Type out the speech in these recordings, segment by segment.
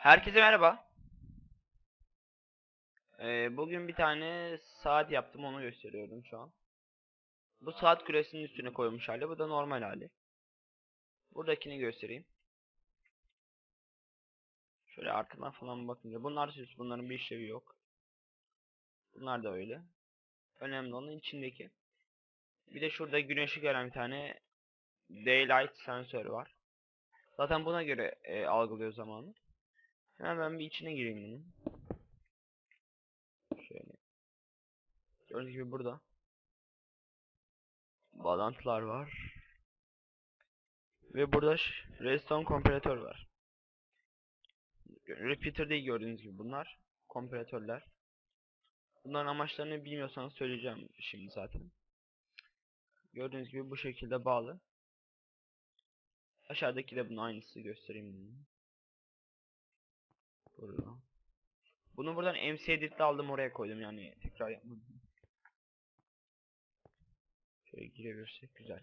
Herkese merhaba. Ee, bugün bir tane saat yaptım onu gösteriyorum şu an. Bu saat küresinin üstüne koymuş hali. Bu da normal hali. Buradakini göstereyim. Şöyle arkadan falan bakınca. Bunlar süs. Bunların bir işlevi yok. Bunlar da öyle. Önemli olan içindeki. Bir de şurada güneşi gören bir tane daylight sensör var. Zaten buna göre e, algılıyor zamanı. Hemen ben bir içine gireyim bunun. Şöyle. Gördüğünüz gibi burada. Bağlantılar var. Ve burada redstone komparatör var. Repeater değil gördüğünüz gibi bunlar. Komparatörler. Bunların amaçlarını bilmiyorsanız söyleyeceğim şimdi zaten. Gördüğünüz gibi bu şekilde bağlı. Aşağıdaki de bunun aynısı göstereyim. Burada. Bunu buradan MC Edit'te aldım oraya koydum yani tekrar yapmadım. Şöyle girebilirsek güzel.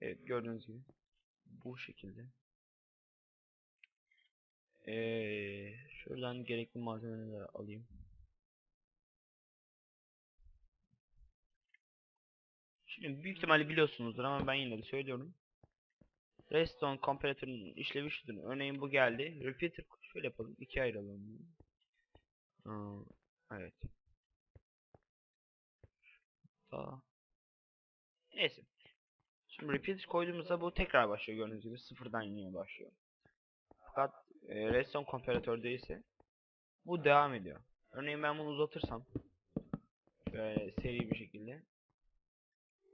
Evet gördüğünüz gibi. Bu şekilde. Ee, şuradan gerekli malzemeleri alayım. Şimdi büyük ihtimalle biliyorsunuzdur ama ben yine de söylüyorum. Redstone komparatörünün işlevi şudur. Örneğin bu geldi. Repeater şöyle yapalım. ikiye ayıralım. Hmm, evet. Daha. Neyse. Şimdi repeater koyduğumuzda bu tekrar başlıyor gördüğünüz gibi sıfırdan yine başlıyor. Fakat e, redstone komparatörde ise bu devam ediyor. Örneğin ben bunu uzatırsam şöyle seri bir şekilde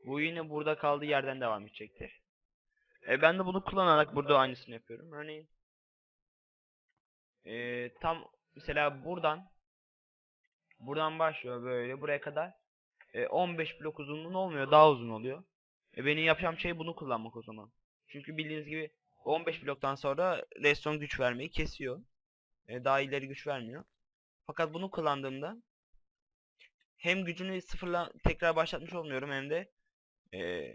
bu yine burada kaldığı yerden devam edecektir. E, ben de bunu kullanarak burada aynısını yapıyorum. Örneğin e, tam mesela buradan buradan başlıyor böyle buraya kadar e, 15 blok uzunluğun olmuyor daha uzun oluyor. E, benim yapacağım şey bunu kullanmak o zaman. Çünkü bildiğiniz gibi 15 bloktan sonra redstone güç vermeyi kesiyor. E, daha ileri güç vermiyor. Fakat bunu kullandığımda hem gücünü sıfırla tekrar başlatmış olmuyorum hem de e,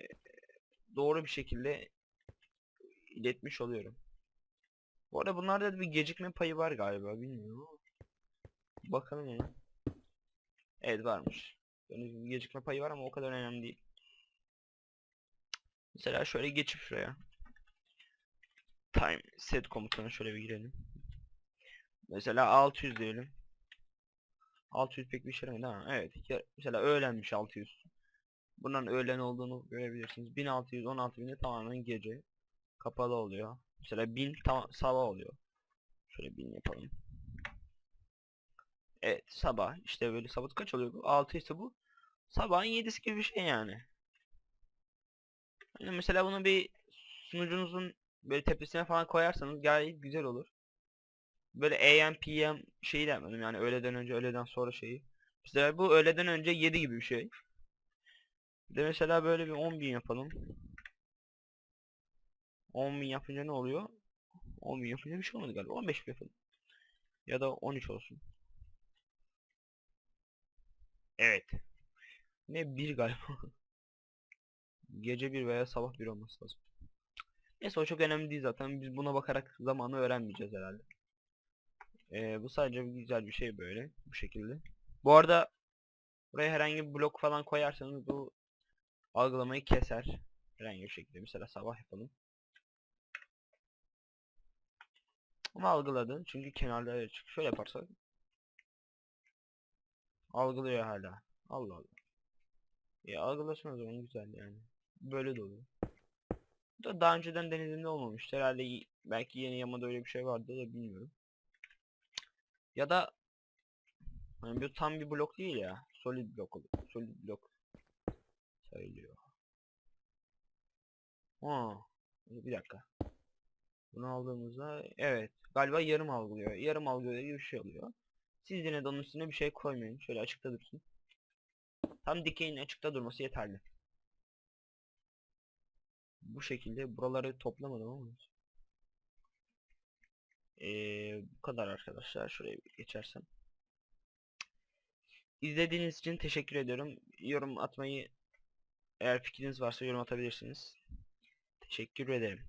doğru bir şekilde iletmiş oluyorum. Bu arada bunlarda da bir gecikme payı var galiba bilmiyorum. Bakalım ona. Evet varmış. Gibi gecikme payı var ama o kadar önemli değil. Mesela şöyle geçip şuraya. Time set komutuna şöyle bir girelim. Mesela 600 diyelim. 600 pek bir şey değil mi? Evet. Mesela öğlenmiş 600. Bunların öğlen olduğunu görebilirsiniz. 1600 16000 tamamen gece kapalı oluyor. Mesela 1000 tam sabah oluyor. Şöyle 1000 yapalım. Evet sabah işte böyle sabah kaç oluyor bu? 6 ise bu sabahın 7'si gibi bir şey yani. Yani mesela bunu bir sunucunuzun böyle tepesine falan koyarsanız gayet güzel olur. Böyle AM PM şeyi de yapmadım yani öğleden önce öğleden sonra şeyi. Mesela bu öğleden önce 7 gibi bir şey. De mesela böyle bir 10.000 yapalım. 10.000 yapınca ne oluyor? 10.000 yapınca bir şey olmadı galiba. 15 bin yapalım. Ya da 13 olsun. Evet. Ne bir galiba. Gece bir veya sabah bir olması lazım. Neyse o çok önemli değil zaten. Biz buna bakarak zamanı öğrenmeyeceğiz herhalde. Ee, bu sadece güzel bir şey böyle. Bu şekilde. Bu arada buraya herhangi bir blok falan koyarsanız bu algılamayı keser. Herhangi bir şekilde. Mesela sabah yapalım. Ama algıladı. Çünkü kenarları açık. Şöyle yaparsak. Algılıyor hala. Allah Allah. Ya algılasın o zaman güzel yani. Böyle de oluyor. Da daha önceden denediğimde olmamıştı. Herhalde belki yeni yamada öyle bir şey vardı da bilmiyorum. Ya da hani bu tam bir blok değil ya. Solid blok oluyor. Solid blok sayılıyor. Ha, bir dakika. Bunu aldığımızda evet galiba yarım algılıyor. Yarım algılıyor gibi bir şey oluyor. Siz yine de onun üstüne bir şey koymayın. Şöyle açıkta dursun. Tam dikeyin açıkta durması yeterli. Bu şekilde buraları toplamadım ama. Ee, bu kadar arkadaşlar. Şuraya bir geçersem. İzlediğiniz için teşekkür ediyorum. Yorum atmayı eğer fikriniz varsa yorum atabilirsiniz. Teşekkür ederim.